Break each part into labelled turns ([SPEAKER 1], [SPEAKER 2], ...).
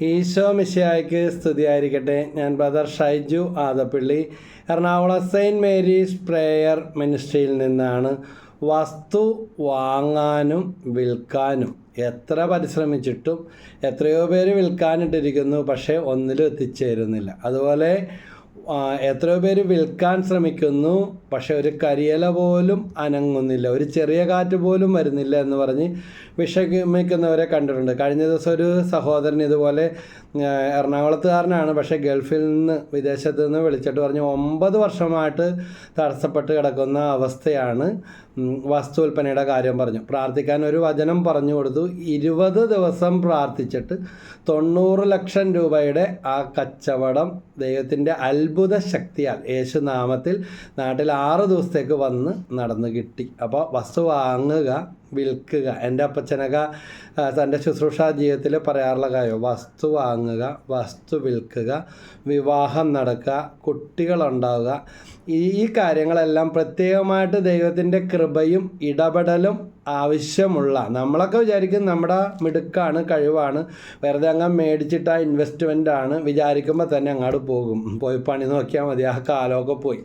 [SPEAKER 1] ഈശോ മിശിയായ്ക്ക് സ്തുതിയായിരിക്കട്ടെ. ഞാൻ brother Shaiju Adappally. Ernakulam saint Mary's prayer മിനിസ്ട്രിയിൽ നിന്നാണ് വസ്തു വാങ്ങാനും വിൽക്കാനും എത്ര പരിശ്രമിച്ചിട്ടും എത്രയോ പേര് വിൽക്കാനിട്ടിരിക്കുന്നു പക്ഷേ ഒന്നിലും എത്തിച്ചേരുന്നില്ല. അതുപോലെ എത്രയോ പേര് വിൽക്കാൻ ശ്രമിക്കുന്നു പക്ഷെ ഒരു കരിയല പോലും അനങ്ങുന്നില്ല. ഒരു ചെറിയ കാറ്റ് പോലും വരുന്നില്ല എന്ന് പറഞ്ഞ് വിഷമിക്കുന്നവരെ കണ്ടിട്ടുണ്ട്. കഴിഞ്ഞ ദിവസം ഒരു സഹോദരൻ ഇതുപോലെ എറണാകുളത്തുകാരനാണ് പക്ഷേ ഗൾഫിൽ നിന്ന് വിദേശത്ത് നിന്ന് വിളിച്ചിട്ട് പറഞ്ഞ് ഒമ്പത് വർഷമായിട്ട് തടസ്സപ്പെട്ട് കിടക്കുന്ന അവസ്ഥയാണ്. ഉം, വസ്തു വിൽപ്പനയുടെ കാര്യം പറഞ്ഞു. പ്രാർത്ഥിക്കാൻ ഒരു വചനം പറഞ്ഞു കൊടുത്തു. ഇരുപത് ദിവസം പ്രാർത്ഥിച്ചിട്ട് തൊണ്ണൂറ് ലക്ഷം രൂപയുടെ ആ കച്ചവടം ദൈവത്തിന്റെ അത്ഭുത ശക്തിയാൽ യേശു നാമത്തിൽ നാട്ടിൽ ആറ് ദിവസത്തേക്ക് വന്ന് നടന്നു കിട്ടി. അപ്പോൾ വസ്തു വാങ്ങുക വിൽക്കുക. എന്റെ അപ്പച്ചനക തന്റെ ശുശ്രൂഷ ജീവിതത്തിൽ പറയാറുള്ള കാര്യം വസ്തു വാങ്ങുക വസ്തു വിൽക്കുക വിവാഹം നടക്കുക കുട്ടികളുണ്ടാവുക. ഈ കാര്യങ്ങളെല്ലാം പ്രത്യേകമായിട്ട് ദൈവത്തിന്റെ കൃപയും ഇടപെടലും ആവശ്യമുള്ള നമ്മളൊക്കെ വിചാരിക്കും നമ്മുടെ മിടുക്കാണ് കഴിവാണ് വെറുതെ അങ്ങ് മേടിച്ചിട്ട് ആ ഇൻവെസ്റ്റ്മെന്റ് ആണ് വിചാരിക്കുമ്പോൾ തന്നെ അങ്ങോട്ട് പോകും. പോയി പണി നോക്കിയാൽ മതി ആ കാലമൊക്കെ പോയി.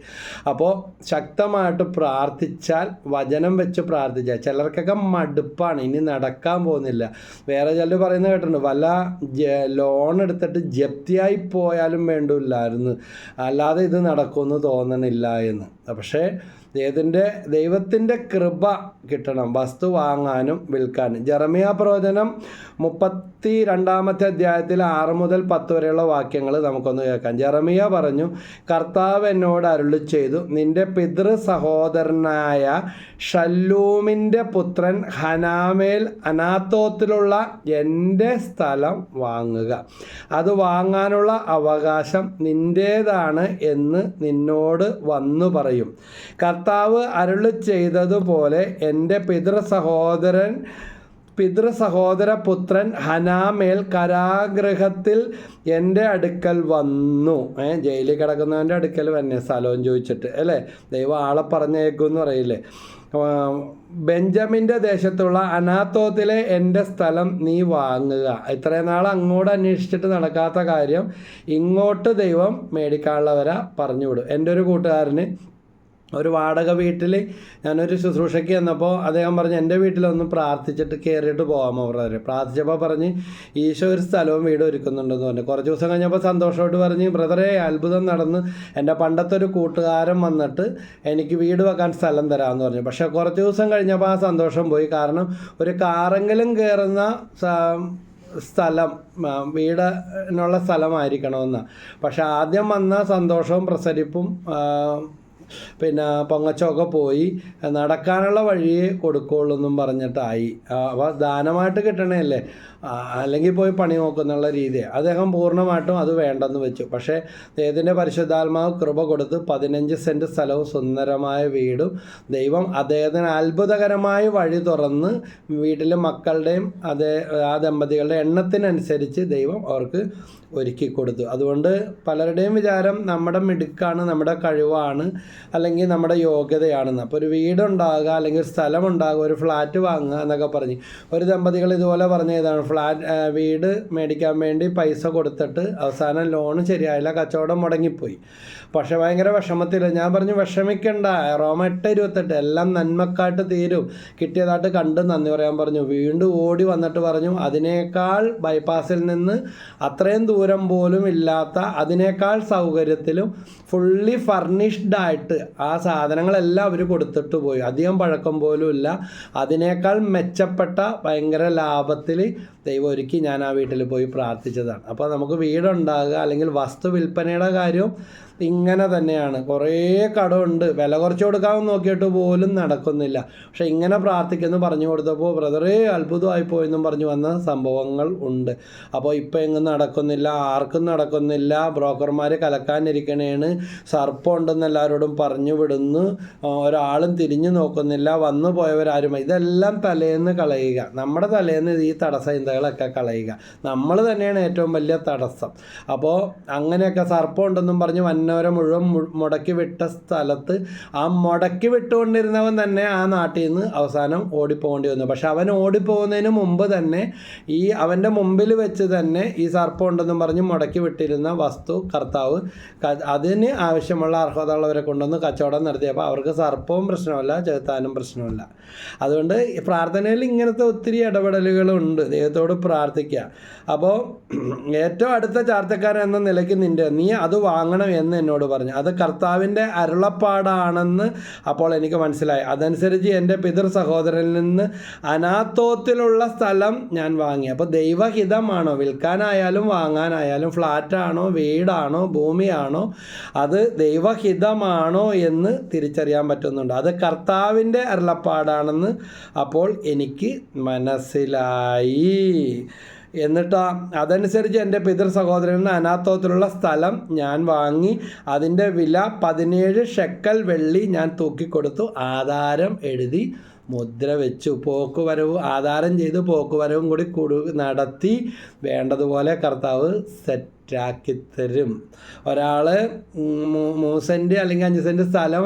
[SPEAKER 1] അപ്പോൾ ശക്തമായിട്ട് പ്രാർത്ഥിച്ചാൽ വചനം വെച്ച് പ്രാർത്ഥിച്ചാൽ ചിലർക്കൊക്കെ മടുപ്പാണ് ഇനി നടക്കാൻ പോകുന്നില്ല. വേറെ ചിലർ പറയുന്നത് കേട്ടിട്ടുണ്ട് വല്ല ലോൺ എടുത്തിട്ട് ജപ്തിയായി പോയാലും വേണ്ടില്ലായിരുന്നു. അല്ലാതെ ഇത് നടക്കുമെന്ന് തോന്നണില്ല എന്ന്. പക്ഷേ ദൈവത്തിന്റെ ദൈവത്തിന്റെ കൃപ കിട്ടണം. വസ്തു വാങ്ങാനും വിൽക്കാനും. ജെറമിയ പ്രവചനം മുപ്പത്തി രണ്ടാമത്തെ അധ്യായത്തിൽ ആറ് മുതൽ പത്ത് വരെയുള്ള വാക്യങ്ങൾ നമുക്കൊന്ന് കേൾക്കാം. ജെറമിയ പറഞ്ഞു കർത്താവ് എന്നോട് അരുളി ചെയ്തു നിന്റെ പിതൃ സഹോദരനായ ഷല്ലൂമിന്റെ പുത്രൻ ഹനാമേൽ അനാത്തോത്തിലുള്ള എന്റെ സ്ഥലം വാങ്ങുക. അത് വാങ്ങാനുള്ള അവകാശം നിന്റേതാണ് എന്ന് നിന്നോട് വന്നു പറയും. കർത്താവ് അരുളി ചെയ്തതുപോലെ എന്റെ പിതൃ സഹോദരൻ പിതൃ സഹോദര പുത്രൻ ഹനാമേൽ കരാഗ്രഹത്തിൽ എന്റെ അടുക്കൽ വന്നു. ഏ ജയിലിൽ കിടക്കുന്നവന്റെ അടുക്കൽ വന്നെ സ്ഥലവും ചോദിച്ചിട്ട് അല്ലേ? ദൈവം ആളെ പറഞ്ഞേക്കും എന്ന് പറയില്ലേ ബെഞ്ചമിന്റെ ദേശത്തുള്ള അനാത്തോത്തിലെ എന്റെ സ്ഥലം നീ വാങ്ങുക. ഇത്രയും നാൾ അങ്ങോട്ട് അന്വേഷിച്ചിട്ട് നടക്കാത്ത കാര്യം ഇങ്ങോട്ട് ദൈവം മേടിക്കാനുള്ളവരാ പറഞ്ഞു വിടും എന്റെ ഒരു കൂട്ടുകാരന് ഒരു വാടക വീട്ടിൽ ഞാനൊരു ശുശ്രൂഷയ്ക്ക് ചെന്നപ്പോൾ അദ്ദേഹം പറഞ്ഞു എന്റെ വീട്ടിലൊന്ന് പ്രാർത്ഥിച്ചിട്ട് കയറിയിട്ട് പോകാമോ ബ്രദറെ പ്രാർത്ഥിച്ചപ്പോൾ പറഞ്ഞ് ഈശോ ഒരു സ്ഥലവും വീട് ഒരുക്കുന്നുണ്ടെന്ന് പറഞ്ഞു. കുറച്ച് ദിവസം കഴിഞ്ഞപ്പോൾ സന്തോഷമായിട്ട് പറഞ്ഞ് ബ്രദറെ അത്ഭുതം നടന്ന് എന്റെ പണ്ടത്തെ ഒരു കൂട്ടുകാരൻ വന്നിട്ട് എനിക്ക് വീട് വെക്കാൻ സ്ഥലം തരാമെന്ന് പറഞ്ഞു. പക്ഷേ കുറച്ച് ദിവസം കഴിഞ്ഞപ്പോൾ ആ സന്തോഷം പോയി. കാരണം ഒരു കാറെങ്കിലും കയറുന്ന സ്ഥലം വീടിനുള്ള സ്ഥലമായിരിക്കണമെന്ന്. പക്ഷെ ആദ്യം വന്ന സന്തോഷവും പ്രസരിപ്പും പിന്നെ പൊങ്ങച്ചമൊക്കെ പോയി. നടക്കാനുള്ള വഴിയെ കൊടുക്കുള്ളൂ എന്നും പറഞ്ഞിട്ടായി. അപ്പോൾ ദാനമായിട്ട് കിട്ടണല്ലേ ആ, അല്ലെങ്കിൽ പോയി പണി നോക്കുന്നുള്ള രീതി അദ്ദേഹം പൂർണമായിട്ടും അത് വേണ്ടെന്ന് വെച്ചു. പക്ഷേ ദൈവത്തിന്റെ പരിശുദ്ധാത്മാവ് കൃപ കൊടുത്ത് പതിനഞ്ച് സെന്റ് സ്ഥലവും സുന്ദരമായ വീടും ദൈവം അദ്ദേഹത്തിന് അത്ഭുതകരമായ വഴി തുറന്ന് വീട്ടിലെ മക്കളുടെയും അതേ ആ ദമ്പതികളുടെ എണ്ണത്തിനനുസരിച്ച് ദൈവം അവർക്ക് ഒരുക്കി കൊടുത്തു. അതുകൊണ്ട് പലരുടെയും വിചാരം നമ്മുടെ മിടുക്കാണ് നമ്മുടെ കഴിവാണ്. അല്ലെങ്കിൽ നമ്മുടെ യോഗ്യതയാണെന്ന്. അപ്പോൾ ഒരു വീടുണ്ടാകുക അല്ലെങ്കിൽ ഒരു സ്ഥലം ഉണ്ടാകുക ഒരു ഫ്ലാറ്റ് വാങ്ങുക എന്നൊക്കെ പറഞ്ഞ്. ഒരു ദമ്പതികൾ ഇതുപോലെ പറഞ്ഞ ഇതാണ് ഫ്ലാറ്റ് വീട് മേടിക്കാൻ വേണ്ടി പൈസ കൊടുത്തിട്ട് അവസാനം ലോണ് ശരിയായില്ല കച്ചവടം മുടങ്ങിപ്പോയി. പക്ഷെ ഭയങ്കര വിഷമത്തിൽ ഞാൻ പറഞ്ഞു വിഷമിക്കണ്ട റോമ എട്ട് ഇരുപത്തെട്ട് എല്ലാം നന്മക്കായിട്ട് തീരും. കിട്ടിയതായിട്ട് കണ്ട് നന്ദി പറയാൻ പറഞ്ഞു. വീണ്ടും ഓടി വന്നിട്ട് പറഞ്ഞു അതിനേക്കാൾ ബൈപ്പാസിൽ നിന്ന് അത്രയും ദൂരം പോലും ഇല്ലാത്ത അതിനേക്കാൾ സൗകര്യത്തിലും ഫുള്ളി ഫർണിഷ്ഡ് ആയിട്ട് ആ സാധനങ്ങളെല്ലാം അവർ കൊടുത്തിട്ട് പോയി. അധികം പഴക്കം പോലും ഇല്ല അതിനേക്കാൾ മെച്ചപ്പെട്ട ഭയങ്കര ലാഭത്തിൽ ദൈവം ഒരുക്കി ഞാൻ ആ വീട്ടിൽ പോയി പ്രാർത്ഥിച്ചതാണ്. അപ്പോൾ നമുക്ക് വീടുണ്ടാകുക അല്ലെങ്കിൽ വസ്തു വിൽപ്പനയുടെ കാര്യവും ഇങ്ങനെ തന്നെയാണ്. കുറേ കടമുണ്ട്. വില കുറച്ച് കൊടുക്കാമെന്ന് നോക്കിയിട്ട് പോലും നടക്കുന്നില്ല. പക്ഷെ ഇങ്ങനെ പ്രാർത്ഥിക്കുന്നു പറഞ്ഞു കൊടുത്തപ്പോൾ ബ്രദറേ അത്ഭുതമായി പോയെന്നും പറഞ്ഞു വന്ന സംഭവങ്ങൾ ഉണ്ട്. അപ്പോൾ ഇപ്പോൾ എങ്ങും നടക്കുന്നില്ല ആർക്കും നടക്കുന്നില്ല. ബ്രോക്കർമാർ കലക്കാനിരിക്കണേണ്. സർപ്പം ഉണ്ടെന്ന് എല്ലാവരോടും പറഞ്ഞു വിടുന്നു. ഒരാളും തിരിഞ്ഞു നോക്കുന്നില്ല. വന്നു പോയവരാരും ഇതെല്ലാം തലേന്ന് കളയുക. നമ്മുടെ തലേന്ന് ഈ തടസ്സം അയോഗ്യതകളൊക്കെ കളയുക. നമ്മൾ തന്നെയാണ് ഏറ്റവും വലിയ തടസ്സം. അപ്പോൾ അങ്ങനെയൊക്കെ സർപ്പം ഉണ്ടെന്നും പറഞ്ഞ് വന്നവരെ മുഴുവൻ മുടക്കി വിട്ട സ്ഥലത്ത് ആ മുടക്കി വിട്ടുകൊണ്ടിരുന്നവൻ തന്നെ ആ നാട്ടിൽ നിന്ന് അവസാനം ഓടിപ്പോകേണ്ടി വന്നു. പക്ഷെ അവൻ ഓടിപ്പോകുന്നതിന് മുമ്പ് തന്നെ ഈ അവന്റെ മുമ്പിൽ വെച്ച് തന്നെ ഈ സർപ്പം ഉണ്ടെന്നും പറഞ്ഞ് മുടക്കി വിട്ടിരുന്ന വസ്തു കർത്താവ് അതിന് ആവശ്യമുള്ള അർഹതയുള്ളവരെ കൊണ്ടുവന്ന് കച്ചവടം നടത്തിയപ്പോൾ അവർക്ക് സർപ്പവും പ്രശ്നമല്ല ചെറുത്താനും പ്രശ്നമല്ല അതുകൊണ്ട് പ്രാർത്ഥനയിൽ ഇങ്ങനത്തെ ഒത്തിരി ഇടപെടലുകളുണ്ട്. ദൈവത്തോട് പ്രാർത്ഥിക്കുക. അപ്പോൾ ഏറ്റവും അടുത്ത ചാർത്തക്കാരൻ എന്ന നിലയ്ക്ക് നിന്റെ നീ അത് വാങ്ങണം എന്ന് എന്നോട് പറഞ്ഞു. അത് കർത്താവിന്റെ അരുളപ്പാടാണെന്ന് അപ്പോൾ എനിക്ക് മനസ്സിലായി. അതനുസരിച്ച് എന്റെ പിതൃ സഹോദരനിൽ നിന്ന് അനാത്തോത്തിലുള്ള സ്ഥലം ഞാൻ വാങ്ങി. അപ്പോൾ ദൈവഹിതമാണോ? വിൽക്കാനായാലും വാങ്ങാനായാലും ഫ്ലാറ്റാണോ? വീടാണോ? ഭൂമിയാണോ? അത് ദൈവഹിതമാണോ എന്ന് തിരിച്ചറിയാൻ പറ്റുന്നുണ്ട്. അത് കർത്താവിന്റെ അരുളപ്പാടാണെന്ന് അപ്പോൾ എനിക്ക് മനസ്സിലായി. എന്നിട്ട് അതനുസരിച്ച് എന്റെ പിതൃ സഹോദരന് അനാത്തോത്തിലുള്ള സ്ഥലം ഞാൻ വാങ്ങി. അതിന്റെ വില പതിനേഴ് ഷെക്കൽ വെള്ളി ഞാൻ തൂക്കിക്കൊടുത്തു. ആധാരം എഴുതി മുദ്ര വെച്ചു. പോക്കുവരവ് ആധാരം ചെയ്ത് പോക്കുവരവും കൂടി കൊടു നടത്തി. വേണ്ടതുപോലെ കർത്താവ് സെറ്റാക്കി തരും. ഒരാൾ മൂന്ന് അല്ലെങ്കിൽ അഞ്ച് സെന്റ് സ്ഥലം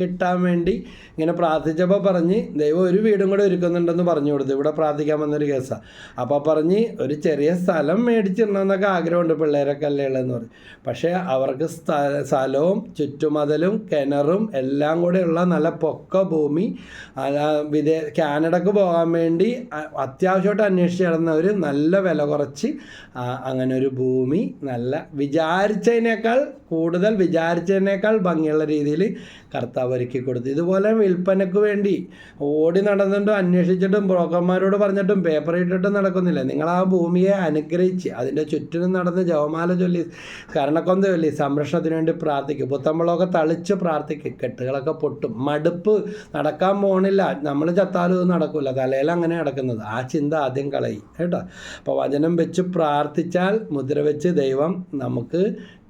[SPEAKER 1] കിട്ടാൻ വേണ്ടി ഇങ്ങനെ പ്രാർത്ഥിച്ചപ്പോൾ പറഞ്ഞ് ദൈവം ഒരു വീടും കൂടെ ഒരുക്കുന്നുണ്ടെന്ന് പറഞ്ഞു കൊടുത്തു. ഇവിടെ പ്രാർത്ഥിക്കാൻ വന്നൊരു കേസാണ് അപ്പോൾ പറഞ്ഞ് ഒരു ചെറിയ സ്ഥലം മേടിച്ചിടണമെന്നൊക്കെ ആഗ്രഹമുണ്ട് പിള്ളേരൊക്കെ അല്ലേ ഉള്ളതെന്ന് പറഞ്ഞു. പക്ഷേ അവർക്ക് സ്ഥല സ്ഥലവും ചുറ്റുമതലും കിണറും എല്ലാം കൂടെയുള്ള നല്ല പൊക്ക ഭൂമി വിദേ കാനഡക്ക് പോകാൻ വേണ്ടി അത്യാവശ്യമായിട്ട് അന്വേഷിച്ച് നടന്നവർ നല്ല വില കുറച്ച് അങ്ങനെ ഒരു ഭൂമി നല്ല വിചാരിച്ചതിനേക്കാൾ കൂടുതൽ വിചാരിച്ചതിനേക്കാൾ ഭംഗിയുള്ള രീതിയിൽ കർത്താവ് ഒരുക്കി കൊടുത്തു. ഇതുപോലെ വിൽപ്പനയ്ക്ക് വേണ്ടി ഓടി നടന്നിട്ടും അന്വേഷിച്ചിട്ടും ബ്രോക്കർമാരോട് പറഞ്ഞിട്ടും പേപ്പർ ഇട്ടിട്ടും നടക്കുന്നില്ല. നിങ്ങൾ ആ ഭൂമിയെ അനുഗ്രഹിച്ച് അതിന്റെ ചുറ്റിനും നടന്ന് ജവമാല ചൊല്ലി കരണക്കൊന്ത ചൊല്ലി സംരക്ഷണത്തിന് വേണ്ടി പ്രാർത്ഥിക്കും. പുത്തമ്പളമൊക്കെ തളിച്ച് പ്രാർത്ഥിക്കും. കെട്ടുകളൊക്കെ പൊട്ടും. മടുപ്പ് നടക്കാൻ പോണില്ല. നമ്മൾ ചത്താലും ഇത് നടക്കില്ല തലയിൽ അങ്ങനെ നടക്കുന്നത്. ആ ചിന്ത ആദ്യം കളയി. കേട്ടോ? അപ്പോൾ വചനം വെച്ച് പ്രാർത്ഥിച്ചാൽ മുദ്ര വെച്ച് ദൈവം നമുക്ക്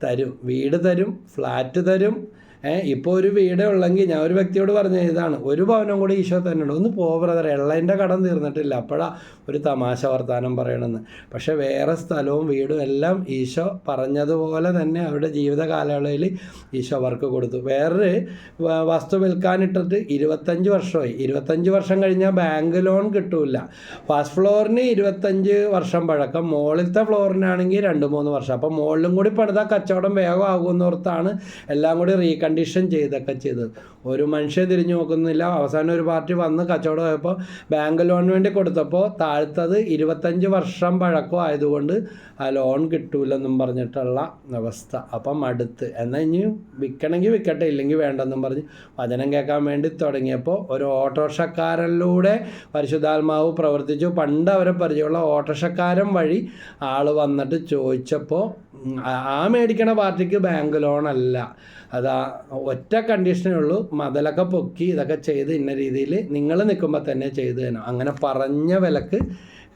[SPEAKER 1] തരും. വീട് തരും. ഫ്ലാറ്റ് തരും. ഇപ്പോൾ ഒരു വീട് ഉള്ളെങ്കിൽ ഞാൻ ഒരു വ്യക്തിയോട് പറഞ്ഞ ഇതാണ് ഒരു ഭവനം കൂടി ഈശോ തന്നെ ഉണ്ട് ഒന്ന് പോ ബ്രദർ എള്ളതിന്റെ കടം തീർന്നിട്ടില്ല. അപ്പോഴാ ഒരു തമാശ വർത്താനം പറയണമെന്ന് പക്ഷേ വേറെ സ്ഥലവും വീടും എല്ലാം ഈശോ പറഞ്ഞതുപോലെ തന്നെ അവരുടെ ജീവിത കാലയളവിൽ ഈശോ അവർക്ക് കൊടുത്തു. വേറൊരു വസ്തു വിൽക്കാനിട്ടിട്ട് ഇരുപത്തഞ്ച് വർഷമായി. ഇരുപത്തഞ്ച് വർഷം കഴിഞ്ഞാൽ ബാങ്ക് ലോൺ കിട്ടൂല. ഫസ്റ്റ് ഫ്ലോറിന് ഇരുപത്തഞ്ച് വർഷം പഴക്കം. മുകളിലത്തെ ഫ്ലോറിനാണെങ്കിൽ രണ്ട് മൂന്ന് വർഷം. അപ്പം മുകളിലും കൂടി പണിതാൽ കച്ചവടം വേഗം ആകുമെന്നോർത്താണ് എല്ലാം കൂടി റീകണ്ടീഷൻ ചെയ്തൊക്കെ ചെയ്തത്. ഒരു മനുഷ്യൻ തിരിഞ്ഞു നോക്കുന്നില്ല. അവസാനം ഒരു പാർട്ടി വന്ന് കച്ചവടം ആയപ്പോൾ ബാങ്ക് ലോൺ വേണ്ടി കൊടുത്തപ്പോൾ താഴ്ത്തത് ഇരുപത്തഞ്ച് വർഷം പഴക്കം ആയതുകൊണ്ട് ആ ലോൺ കിട്ടൂലെന്നും പറഞ്ഞിട്ടുള്ള അവസ്ഥ. അപ്പം അടുത്ത്. എന്നാൽ ഇനി വിൽക്കണമെങ്കിൽ വിൽക്കട്ടെ ഇല്ലെങ്കിൽ വേണ്ടെന്നും പറഞ്ഞ് വചനം കേൾക്കാൻ വേണ്ടി തുടങ്ങിയപ്പോൾ ഒരു ഓട്ടോറിക്ഷക്കാരനിലൂടെ പരിശുദ്ധാത്മാവ് പ്രവർത്തിച്ചു. പണ്ട് അവരെ പരിചയമുള്ള ഓട്ടോറിക്ഷക്കാരൻ വഴി ആൾ വന്നിട്ട് ചോദിച്ചപ്പോൾ ആ- മേടിക്കണ പാർട്ടിക്ക് ബാങ്ക് ലോൺ അല്ല. അതാ ഒറ്റ കണ്ടീഷനേ ഉള്ളൂ മതിലൊക്കെ പൊക്കി ഇതൊക്കെ ചെയ്ത് ഇന്ന രീതിയിൽ നിങ്ങൾ നിൽക്കുമ്പോൾ തന്നെ ചെയ്തു തരണം. അങ്ങനെ പറഞ്ഞ വിലക്ക്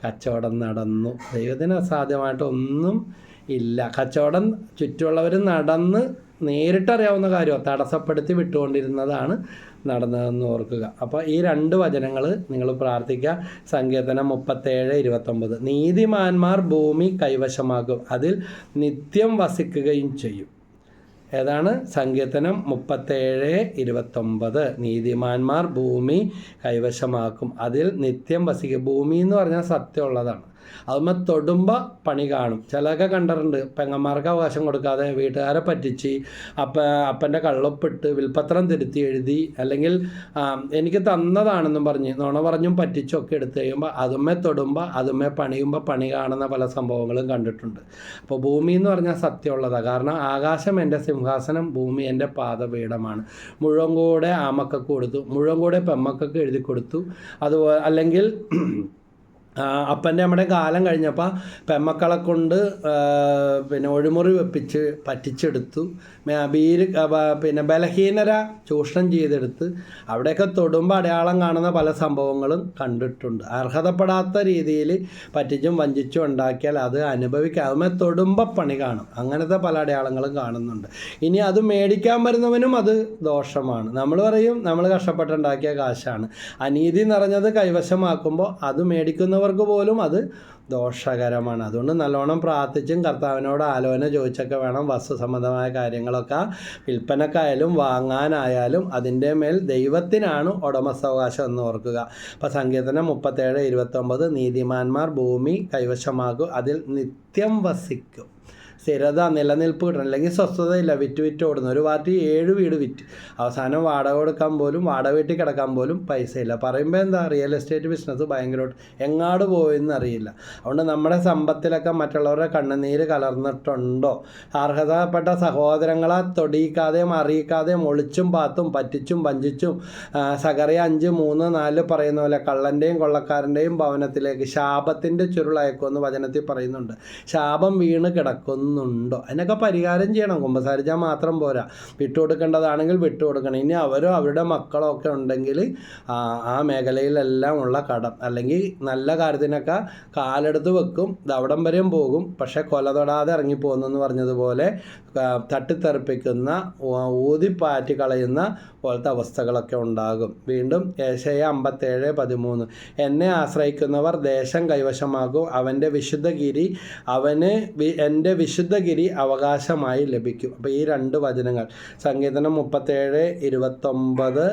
[SPEAKER 1] കച്ചവടം നടന്നു. ദൈവത്തിന് അസാധ്യമായിട്ട് ഒന്നും ഇല്ല. കച്ചവടം ചുറ്റുമുള്ളവർ നടന്ന് നേരിട്ടറിയാവുന്ന കാര്യമോ തടസ്സപ്പെടുത്തി വിട്ടുകൊണ്ടിരുന്നതാണ് നടന്നതെന്ന് ഓർക്കുക. അപ്പോൾ ഈ രണ്ട് വചനങ്ങൾ നിങ്ങൾ പ്രാർത്ഥിക്കുക. സങ്കീർത്തനം മുപ്പത്തേഴ് ഇരുപത്തൊമ്പത്. നീതിമാന്മാർ ഭൂമി കൈവശമാക്കും. അതിൽ നിത്യം വസിക്കുകയും ചെയ്യും. ഏതാണ്? സങ്കീർത്തനം മുപ്പത്തേഴ് ഇരുപത്തൊമ്പത്. നീതിമാന്മാർ ഭൂമി കൈവശമാക്കും. അതിൽ നിത്യം വസിക്കും. ഭൂമി എന്ന് പറഞ്ഞാൽ സത്യമുള്ളതാണ്. അതുമ്മ തൊടുമ്പോൾ പണി കാണും. ചിലതൊക്കെ കണ്ടിട്ടുണ്ട്. പെങ്ങന്മാർക്ക് അവകാശം കൊടുക്കാതെ വീട്ടുകാരെ പറ്റിച്ച് അപ്പ അപ്പന്റെ കള്ളൊപ്പിട്ട് വിൽപ്പത്രം തിരുത്തി എഴുതി അല്ലെങ്കിൽ എനിക്ക് തന്നതാണെന്നും പറഞ്ഞ് നുണ പറഞ്ഞും പറ്റിച്ചൊക്കെ എടുത്തു കഴിയുമ്പോൾ അതുമ്മേ തൊടുമ്പോൾ അതുമ്മേ പണിയുമ്പോൾ പണി കാണുന്ന പല സംഭവങ്ങളും കണ്ടിട്ടുണ്ട്. അപ്പോൾ ഭൂമി എന്ന് പറഞ്ഞാൽ സത്യമുള്ളതാണ് കാരണം ആകാശം എന്റെ സിംഹാസനം ഭൂമി എന്റെ പാദപീഠമാണ്. മുഴുവൻ കൂടെ ആമക്കൊക്കെ കൊടുത്തു മുഴുവൻ കൂടെ പെമ്മക്കൊക്കെ എഴുതി കൊടുത്തു. അതുപോലെ അല്ലെങ്കിൽ അപ്പന്റെ നമ്മുടെ കാലം കഴിഞ്ഞപ്പോൾ പെമ്മക്കളെ കൊണ്ട് പിന്നെ ഒഴിമുറി വെപ്പിച്ച് പറ്റിച്ചെടുത്തു. ബീര് പിന്നെ ബലഹീനര ചൂഷണം ചെയ്തെടുത്ത് അവിടെയൊക്കെ തൊടുമ്പോൾ അടയാളം കാണുന്ന പല സംഭവങ്ങളും കണ്ടിട്ടുണ്ട്. അർഹതപ്പെടാത്ത രീതിയിൽ പറ്റിച്ചും വഞ്ചിച്ചും ഉണ്ടാക്കിയാൽ അത് അനുഭവിക്കാതെ തൊടുമ്പോൾ പണി കാണും. അങ്ങനത്തെ പല അടയാളങ്ങളും കാണുന്നുണ്ട്. ഇനി അത് മേടിക്കാൻ വരുന്നവനും അത് ദോഷമാണ്. നമ്മൾ പറയും നമ്മൾ കഷ്ടപ്പെട്ടുണ്ടാക്കിയ കാശാണ്. അനീതി നിറഞ്ഞത് കൈവശമാക്കുമ്പോൾ അത് മേടിക്കുന്നവർ വാങ്ങുന്നവർക്ക് പോലും അത് ദോഷകരമാണ്. അതുകൊണ്ട് നല്ലോണം പ്രാർത്ഥിച്ചും കർത്താവിനോട് ആലോചന ചോദിച്ചൊക്കെ വേണം വസ്തു സംബന്ധമായ കാര്യങ്ങളൊക്കെ വിൽപ്പനക്കായാലും വാങ്ങാനായാലും അതിന്റെ മേൽ ദൈവത്തിനാണ് ഉടമസ്ഥാവകാശം എന്ന് ഓർക്കുക. അപ്പോൾ സങ്കീർത്തനം മുപ്പത്തേഴ് ഇരുപത്തൊമ്പത് നീതിമാന്മാർ ഭൂമി കൈവശമാകും അതിൽ നിത്യം വസിക്കും. സ്ഥിരത നിലനിൽപ്പ് കിട്ടണം അല്ലെങ്കിൽ സ്വസ്ഥതയില്ല. വിറ്റ് വിറ്റ് ഓടുന്നു. ഒരു പാർട്ടി ഏഴ് വീട് വിറ്റ്. അവസാനം വാടക കൊടുക്കാൻ പോലും വാടക വീട്ടിൽ കിടക്കാൻ പോലും പൈസയില്ല. പറയുമ്പോൾ എന്താ? റിയൽ എസ്റ്റേറ്റ് ബിസിനസ് ഭയങ്കരമായിട്ട് എങ്ങാട് പോയെന്ന് അറിയില്ല. അതുകൊണ്ട് നമ്മുടെ സമ്പത്തിലൊക്കെ മറ്റുള്ളവരുടെ കണ്ണുനീര് കലർന്നിട്ടുണ്ടോ? അർഹതപ്പെട്ട സഹോദരങ്ങളെ തൊടിയിക്കാതെയും അറിയിക്കാതെയും ഒളിച്ചും പാത്തും പറ്റിച്ചും വഞ്ചിച്ചും സകറി അഞ്ച് മൂന്ന് നാല് പറയുന്ന പോലെ കള്ളന്റെയും കൊള്ളക്കാരന്റെയും ഭവനത്തിലേക്ക് ശാപത്തിന്റെ ചുരുളയക്കുമെന്ന് വചനത്തിൽ പറയുന്നുണ്ട്. ശാപം വീണ് കിടക്കുന്നുണ്ടോ അതിനൊക്കെ പരിഹാരം ചെയ്യണം. കുമ്പസാരിച്ചാൽ മാത്രം പോരാ. വിട്ടുകൊടുക്കേണ്ടതാണെങ്കിൽ വിട്ടുകൊടുക്കണം. ഇനി അവരോ അവരുടെ മക്കളോ ഒക്കെ ഉണ്ടെങ്കിൽ ആ മേഖലയിലെല്ലാം ഉള്ള കടം അല്ലെങ്കിൽ നല്ല കാര്യത്തിനൊക്കെ കാലെടുത്ത് വെക്കും. ദവടം വരെയും പോകും. പക്ഷേ കൊല തൊടാതെ ഇറങ്ങിപ്പോകുന്നെന്ന് പറഞ്ഞതുപോലെ തട്ടിത്തെറിപ്പിക്കുന്ന ഊതിപ്പാറ്റി കളയുന്ന പോലത്തെ അവസ്ഥകളൊക്കെ ഉണ്ടാകും. വീണ്ടും ഏശയ അമ്പത്തേഴ് പതിമൂന്ന്. എന്നെ ആശ്രയിക്കുന്നവർ ദേശം കൈവശമാകും അവന്റെ വിശുദ്ധഗിരി അവന് എന്റെ എന്റെ വിശുദ്ധഗിരി അവകാശമായി ലഭിക്കും. അപ്പോൾ ഈ രണ്ട് വചനങ്ങൾ സങ്കീർത്തനം മുപ്പത്തേഴ് ഇരുപത്തൊമ്പത്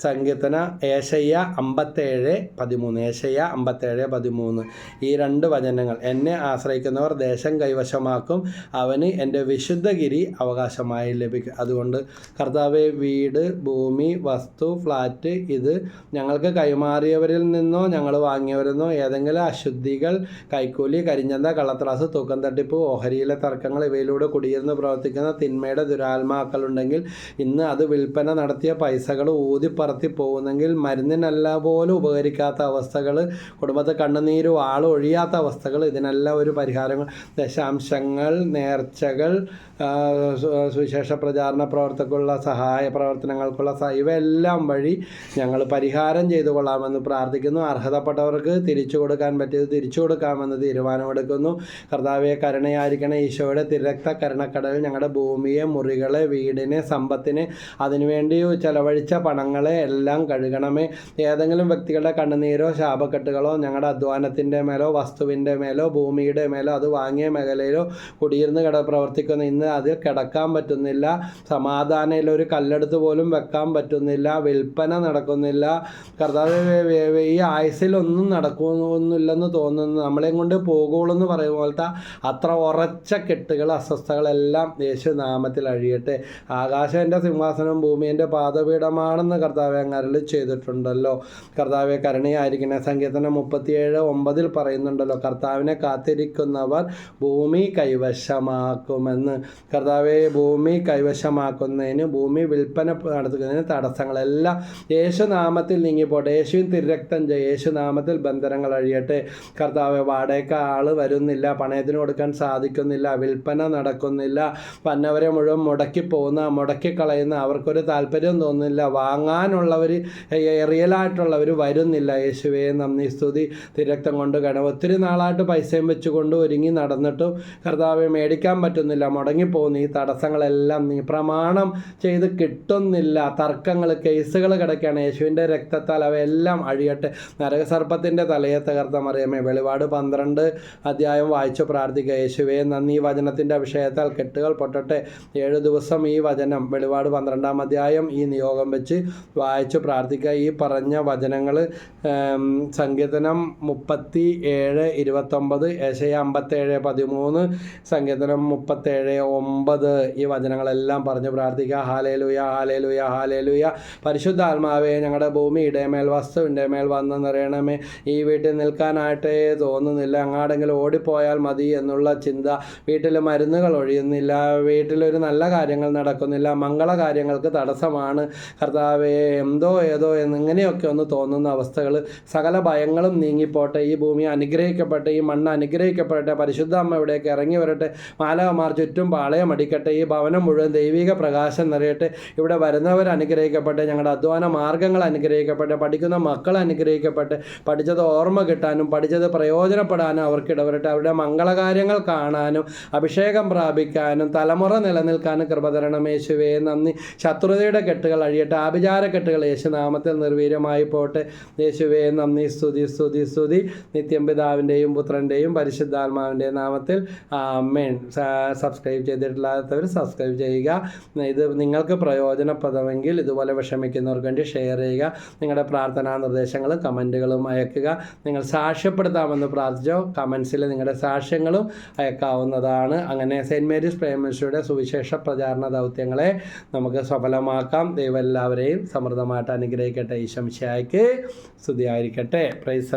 [SPEAKER 1] സങ്കീർത്തന ഏശയ്യ അമ്പത്തേഴ് പതിമൂന്ന്. ഏശയ്യ അമ്പത്തേഴ് പതിമൂന്ന്. ഈ രണ്ട് വചനങ്ങൾ എന്നെ ആശ്രയിക്കുന്നവർ ദേശം കൈവശമാക്കും അവന് എന്റെ വിശുദ്ധഗിരി അവകാശമായി ലഭിക്കും. അതുകൊണ്ട് കർത്താവെ വീട് ഭൂമി വസ്തു ഫ്ലാറ്റ് ഇത് ഞങ്ങൾക്ക് കൈമാറിയവരിൽ നിന്നോ ഞങ്ങൾ വാങ്ങിയവരിൽ നിന്നോ ഏതെങ്കിലും അശുദ്ധികൾ കൈക്കൂലി കരിഞ്ഞന്ത കള്ളത്രാസ് തൂക്കം തട്ടിപ്പ് ഓഹരിയിലെ തർക്കങ്ങൾ ഇവയിലൂടെ കുടിയിരുന്ന് പ്രവർത്തിക്കുന്ന തിന്മയുടെ ദുരാത്മാക്കളുണ്ടെങ്കിൽ ഇന്ന് അത് വിൽപ്പന നടത്തിയ പൈസകൾ ഊതിപ്പറത്തി പോകുന്നെങ്കിൽ മരുന്നിനല്ല പോലും ഉപകരിക്കാത്ത അവസ്ഥകൾ കുടുംബത്തെ കണ്ണുനീരും ആളും ഒഴിയാത്ത അവസ്ഥകൾ ഇതിനെല്ലാം ഒരു പരിഹാരങ്ങൾ. ദശാംശങ്ങൾ നേർച്ചകൾ സുവിശേഷ പ്രചാരണ പ്രവർത്തകർക്കുള്ള സഹായ പ്രവർത്തനങ്ങൾക്കുള്ള ഇവയെല്ലാം വഴി ഞങ്ങൾ പരിഹാരം ചെയ്തു കൊള്ളാമെന്ന് പ്രാർത്ഥിക്കുന്നു. അർഹതപ്പെട്ടവർക്ക് തിരിച്ചു കൊടുക്കാൻ പറ്റിയത് തിരിച്ചു കൊടുക്കാമെന്ന് തീരുമാനമെടുക്കുന്നു. കർത്താവെ കരുണയായിരിക്കണ ഈശോയുടെ തിരക്ത കരുണക്കടൽ ഞങ്ങളുടെ ഭൂമിയെ മുറികളെ വീടിനെ സമ്പത്തിനെ അതിനുവേണ്ടി ചെലവഴിച്ച പണങ്ങളെ എല്ലാം കഴുകണമേ. ഏതെങ്കിലും വ്യക്തികളുടെ കണ്ണുനീരോ ശാപക്കെട്ടുകളോ ഞങ്ങളുടെ അധ്വാനത്തിന്റെ മേലോ വസ്തുവിന്റെ മേലോ ഭൂമിയുടെ മേലോ അത് വാങ്ങിയ മേഖലയിലോ കുടിയിരുന്ന് കിട പ്രവർത്തിക്കുന്ന ഇന്ന് അതിൽ കിടക്കാൻ പറ്റുന്നില്ല. സമാധാനയിൽ ഒരു കല്ലെടുത്ത് പോലും വെക്കാൻ പറ്റുന്നില്ല. വിൽപ്പന നടക്കുന്നില്ല. കർത്താവ് ഈ ആയുസിലൊന്നും നടക്കുന്നില്ലെന്ന് തോന്നുന്നു. നമ്മളെയും കൊണ്ട് പോകുള്ളൂ എന്ന് പറയുന്ന പോലത്തെ അത്ര ഉറച്ച കെട്ടുകൾ അസ്വസ്ഥകളെല്ലാം യേശു നാമത്തിൽ അഴിയട്ടെ. ആകാശം എന്റെ സിംഹാസനം ഭൂമി എന്റെ പാദപീഠമാണെന്ന് കർത്താവെ അങ്ങ് അരുളി ചെയ്തിട്ടുണ്ടല്ലോ. കർത്താവെ കരുണയായിരിക്കണേ. സങ്കീർത്തനം മുപ്പത്തിയേഴ് ഒമ്പതിൽ പറയുന്നുണ്ടല്ലോ കർത്താവിനെ കാത്തിരിക്കുന്നവർ ഭൂമി കൈവശമാക്കുമെന്ന്. കർത്താവെ ഭൂമി കൈവശമാക്കുന്നതിന് ഭൂമി വിൽപ്പന നടത്തുന്നതിന് തടസ്സങ്ങളെല്ലാം യേശുനാമത്തിൽ നീങ്ങിപ്പോട്ടെ. യേശുവിൻ തിരക്തം ചെയ്യ യേശുനാമത്തിൽ ബന്ധനങ്ങൾ അഴിയട്ടെ. കർത്താവ് വാടക ആൾ വരുന്നില്ല പണയത്തിന് കൊടുക്കാൻ സാധിക്കുന്നില്ല വിൽപ്പന നടക്കുന്നില്ല. പന്നവരെ മുഴുവൻ മുടക്കി പോകുന്ന മുടക്കി കളയുന്ന അവർക്കൊരു താല്പര്യം തോന്നുന്നില്ല. വാങ്ങാനുള്ളവർ റിയലായിട്ടുള്ളവർ വരുന്നില്ല. യേശുവേ നന്ദി സ്തുതി. തിരക്തം കൊണ്ട് കാരണം ഒത്തിരി നാളായിട്ട് പൈസയും വെച്ചുകൊണ്ട് ഒരുങ്ങി നടന്നിട്ടും കർത്താവെ മേടിക്കാൻ പറ്റുന്നില്ല. മുടങ്ങിപ്പോകുന്നു ഈ തടസ്സങ്ങളെല്ലാം നീ പ്രമാണം ചെയ്ത് കിട്ടുന്നില്ല. തർക്കങ്ങൾ കേസുകൾ കിടക്കുകയാണ്. യേശുവിന്റെ രക്തത്താൽ അവയെല്ലാം അഴിയട്ടെ. നരകസർപ്പത്തിന്റെ തലയെ തകർത്ത മറിയമേ. വെളിപാട് പന്ത്രണ്ട് അധ്യായം വായിച്ചു പ്രാർത്ഥിക്കുക. യേശുവേ നന്ദി. ഈ വചനത്തിന്റെ അഭിഷേകത്താൽ കെട്ടുകൾ പൊട്ടട്ടെ. ഏഴ് ദിവസം ഈ വചനം. വെളിപാട് പന്ത്രണ്ടാം അധ്യായം ഈ നിയോഗം വെച്ച് വായിച്ചു പ്രാർത്ഥിക്കുക. ഈ പറഞ്ഞ വചനങ്ങൾ സങ്കീർത്തനം മുപ്പത്തി ഏഴ് ഇരുപത്തൊമ്പത് ഏശയ അമ്പത്തേഴ് പതിമൂന്ന് സങ്കീർത്തനം മുപ്പത്തേഴ് ഒമ്പത് ഈ വചനങ്ങളെല്ലാം പറഞ്ഞ് പ്രാർത്ഥിക്കുക. Hallelujah hallelujah hallelujah. പരിശുദ്ധാത്മാവേ ഞങ്ങളുടെ ഭൂമിയുടെ മേൽ വസ്തുവിന്റെ മേൽ വന്ന് നിറയണമേ. ഈ വീട്ടിൽ നിൽക്കാനായിട്ടേ തോന്നുന്നില്ല. അങ്ങാടെങ്കിലും ഓടിപ്പോയാൽ മതി എന്നുള്ള ചിന്ത. വീട്ടിൽ മരുന്നുകൾ ഒഴിയുന്നില്ല. വീട്ടിലൊരു നല്ല കാര്യങ്ങൾ നടക്കുന്നില്ല. മംഗള കാര്യങ്ങൾക്ക് തടസ്സമാണ്. കർത്താവേ എന്തോ ഏതോ എന്നിങ്ങനെയൊക്കെ ഒന്ന് തോന്നുന്ന അവസ്ഥകൾ സകല ഭയങ്ങളും നീങ്ങിപ്പോട്ടെ. ഈ ഭൂമി അനുഗ്രഹിക്കപ്പെട്ട് ഈ മണ്ണ് അനുഗ്രഹിക്കപ്പെടട്ടെ പരിശുദ്ധ അമ്മ ഇവിടേക്ക് ഇറങ്ങി വരട്ടെ മാലകമാർ ചുറ്റും പാളയം അടിക്കട്ടെ ഈ ഭവനം മുഴുവൻ ദൈവിക പ്രകാശം നിറയട്ടെ ഇവിടെ വരുന്നവർ അനുഗ്രഹിക്കപ്പെട്ടെ ഞങ്ങളുടെ അധ്വാന മാർഗങ്ങൾ അനുഗ്രഹിക്കപ്പെട്ടെ പഠിക്കുന്ന മക്കൾ അനുഗ്രഹിക്കപ്പെട്ട് പഠിച്ചത് ഓർമ്മ കിട്ടാനും പഠിച്ചത് പ്രയോജനപ്പെടാനും അവർക്കിടവരട്ടെ അവരുടെ മംഗളകാര്യങ്ങൾ കാണാനും അഭിഷേകം പ്രാപിക്കാനും തലമുറ നിലനിൽക്കാനും കൃപ തരണം യേശുവേ. നന്ദി. ശത്രുതയുടെ കെട്ടുകൾ അഴിയട്ടെ ആഭിചാര കെട്ടുകൾ യേശുനാമത്തിൽ നിർവീര്യമായി പോട്ടെ യേശുവേ നന്ദി സ്തുതി സ്തുതി സ്തുതി. നിത്യം പിതാവിന്റെയും പുത്രന്റെയും പരിശുദ്ധാത്മാവിന്റെയും നാമത്തിൽ മെയിൻ സബ്സ്ക്രൈബ് ചെയ്തിട്ടില്ലാത്തവർ സബ്സ്ക്രൈബ് ചെയ്യുക. ഇത് നിങ്ങൾക്ക് പ്രയോജനപ്രദമെങ്കിൽ ഇതുപോലെ വിഷമിക്കുന്നവർക്ക് വേണ്ടി ഷെയർ ചെയ്യുക. നിങ്ങളുടെ പ്രാർത്ഥനാ നിർദ്ദേശങ്ങളും കമന്റുകളും അയക്കുക. നിങ്ങൾ സാക്ഷ്യപ്പെടുത്താമെന്ന് പ്രാർത്ഥിച്ചോ കമൻസിൽ നിങ്ങളുടെ സാക്ഷ്യങ്ങളും അയക്കാവുന്നതാണ്. അങ്ങനെ സെന്റ് മേരീസ് പ്രേമേശ്വരുടെ സുവിശേഷ പ്രചാരണ ദൗത്യങ്ങളെ നമുക്ക് സഫലമാക്കാം. ദൈവം എല്ലാവരെയും സമൃദ്ധമായിട്ട് അനുഗ്രഹിക്കട്ടെ ഈശംശായ്ക്ക് സ്തുതിയായിരിക്കട്ടെ. പ്രൈസ്